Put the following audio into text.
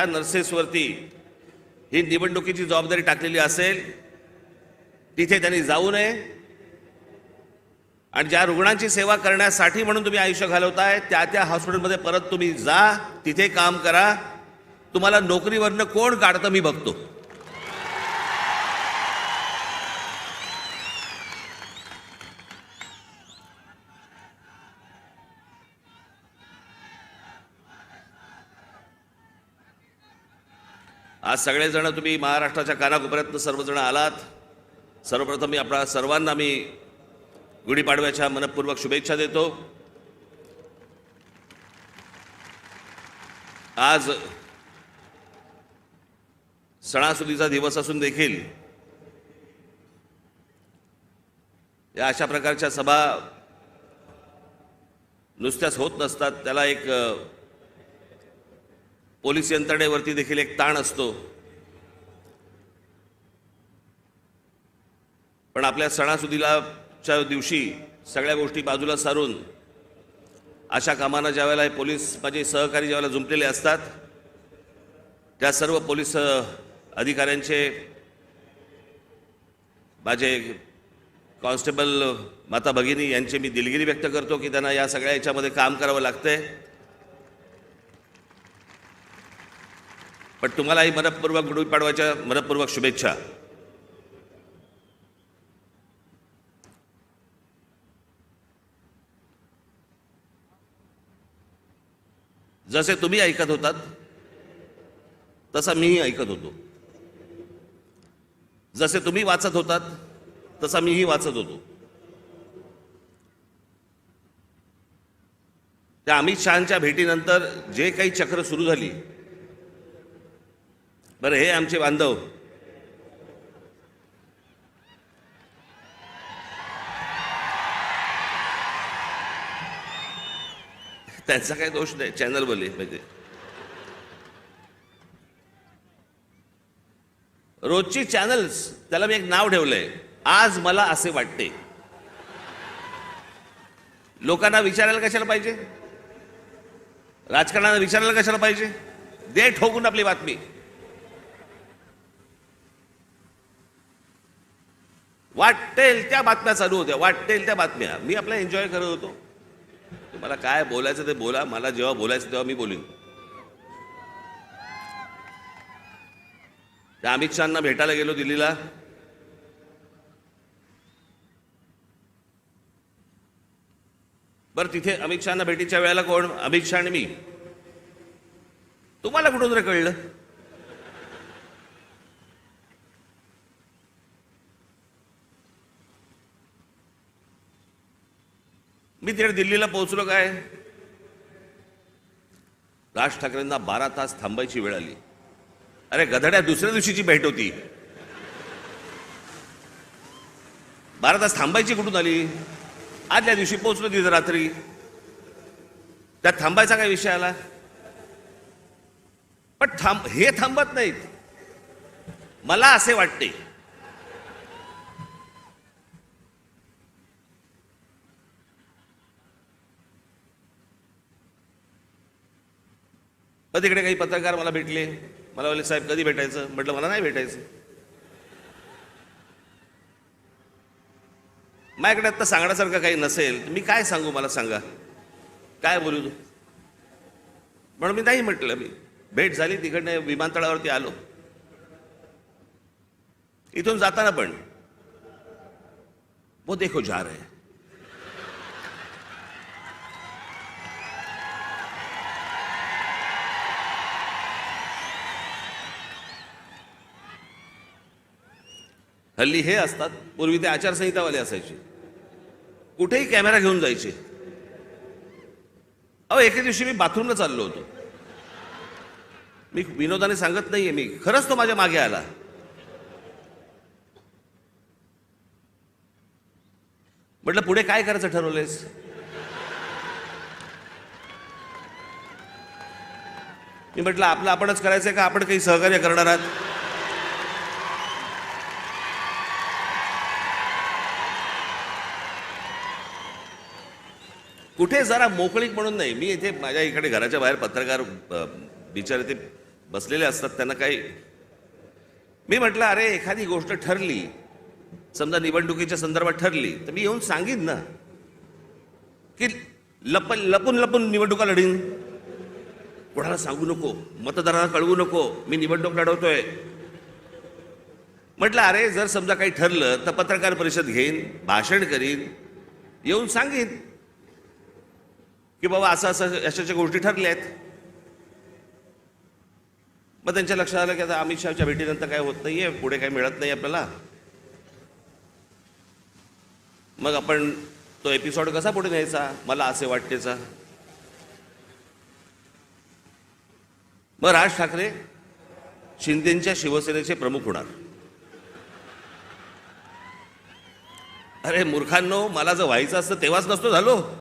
त्या नर्सेसवरती ही निवडणुकीची जबाबदारी टाकलेली असेल तिथे त्यांनी जाऊ नये. आणि ज्या रुग्णांची सेवा करण्यासाठी म्हणून तुम्ही आयुष्य घालवताय त्या त्या हॉस्पिटलमध्ये परत तुम्ही जा तिथे काम करा. तुम्हाला नोकरीवरनं कोण काढतं मी बघतो. आज सगळेजण तुम्ही महाराष्ट्राच्या कानाकोपऱ्यातनं सर्वजण आलात. सर्वप्रथम मी आपल्या सर्वांना मी गुढीपाडव्याच्या मनपूर्वक शुभेच्छा देतो. आज सणासुदीचा दिवस असून देखील या अशा प्रकारच्या सभा नुसत्याच होत नसतात. त्याला एक पोलीस यंत्रणेवरती देखील एक ताण असतो. पण आपल्या सणासुदीलाच्या दिवशी सगळ्या गोष्टी बाजूला सारून अशा कामांना ज्या वेळेला हे पोलीस माझे सहकारी ज्या वेळेला जुंपलेले असतात त्या सर्व पोलीस अधिकाऱ्यांचे माझे कॉन्स्टेबल माता भगिनी यांची मी दिलगिरी व्यक्त करतो की त्यांना या सगळ्या याच्यामध्ये काम करावं लागतंय. पण तुम्हालाही मनपूर्वक गुढीपाडवाच्या मनपूर्वक शुभेच्छा. जसे तुम्ही ऐकत होतात तसा मीही ऐकत होतो. जसे तुम्ही वाचत होतात तसा मीही वाचत होतो. त्या अमित शहाच्या भेटीनंतर जे काही चक्र सुरू झाली बरं हे आमचे बांधव. त्यांचा काही दोष नाही चॅनल बोलले म्हणजे रोजची चॅनल्स त्याला मी एक नाव ठेवलंय. आज मला असे वाटते. लोकांना विचारायला कशाला पाहिजे? राजकारणाला विचारायला कशाला पाहिजे? दे ठोकून आपली बातमी. वाटेल त्या बातम्या चालू होत्या वाटेल त्या बातम्या. मी आपला एन्जॉय करत होतो. तुम्हाला काय बोलायचं ते बोला मला जेव्हा बोलायचं तेव्हा मी बोलीन. त्या अमित शहाना भेटायला गेलो दिल्लीला. बरं तिथे अमित शहाना भेटीच्या वेळेला कोण? अमित शहा आणि मी. तुम्हाला कुठून कळलं? मी तिकडे दिल्लीला पोहोचलो काय? राज ठाकरेंना बारा तास थांबायची वेळ आली. अरे गधड्या दुसऱ्या दिवशीची भेट होती. बारा तास थांबायची कुठून आली? आदल्या दिवशी पोहोचलो तिथं रात्री. त्यात थांबायचा काय विषय आला? पण थांब हे थांबत नाहीत. मला असे वाटते मग तिकडे काही पत्रकार मला भेटले. मला वाले साहेब कधी भेटायचं? म्हटलं मला नाही भेटायचं. माझ्याकडे आता सांगण्यासारखं काही नसेल. मी काय सांगू मला सांगा. काय बोलू तू? म्हणून मी नाही म्हटलं मी. भेट झाली तिकडनं विमानतळावरती आलो. इथून जाताना पण. वो देखो जा रहे हैं. हल्ली हे असतात. पूर्वी ते आचारसंहितावाले असायचे. कुठेही कॅमेरा घेऊन जायचे. अहो एके दिवशी मी बाथरूमला चाललो होतो. मी विनोदाने सांगत नाहीये मी. खरंच तो माझ्या मागे आला. म्हटलं पुढे काय करायचं ठरवलेस मी म्हटलं आपलं आपणच करायचंय का? आपण काही सहकार्य करणार आहात? कुठे जरा मोकळीक म्हणून नाही. मी इथे माझ्या इकडे घराच्या बाहेर पत्रकार बिचारे ते बसलेले असतात त्यांना काही मी म्हटलं अरे एखादी गोष्ट ठरली समजा निवडणुकीच्या संदर्भात ठरली तर मी येऊन सांगीन ना. की लप लपून लपून निवडणुका लढीन. कोणाला सांगू नको मतदारांना कळवू नको मी निवडणूक लढवतोय. म्हटलं अरे जर समजा काही ठरलं तर पत्रकार परिषद घेईन भाषण करीन येऊन सांगेन. की बाबा असं असं अशाच्या गोष्टी ठरल्या आहेत मग त्यांच्या लक्षात आलं की आता अमित शहाच्या भेटीनंतर काय होत नाहीये पुढे काही मिळत नाही आपल्याला. मग आपण तो एपिसोड कसा पुढे न्यायचा? मला असे वाटतेचा मग राज ठाकरे शिंदेच्या शिवसेनेचे प्रमुख होणार. अरे मूर्खांनो मला जर व्हायचं असतं तेव्हाच नसतो झालो.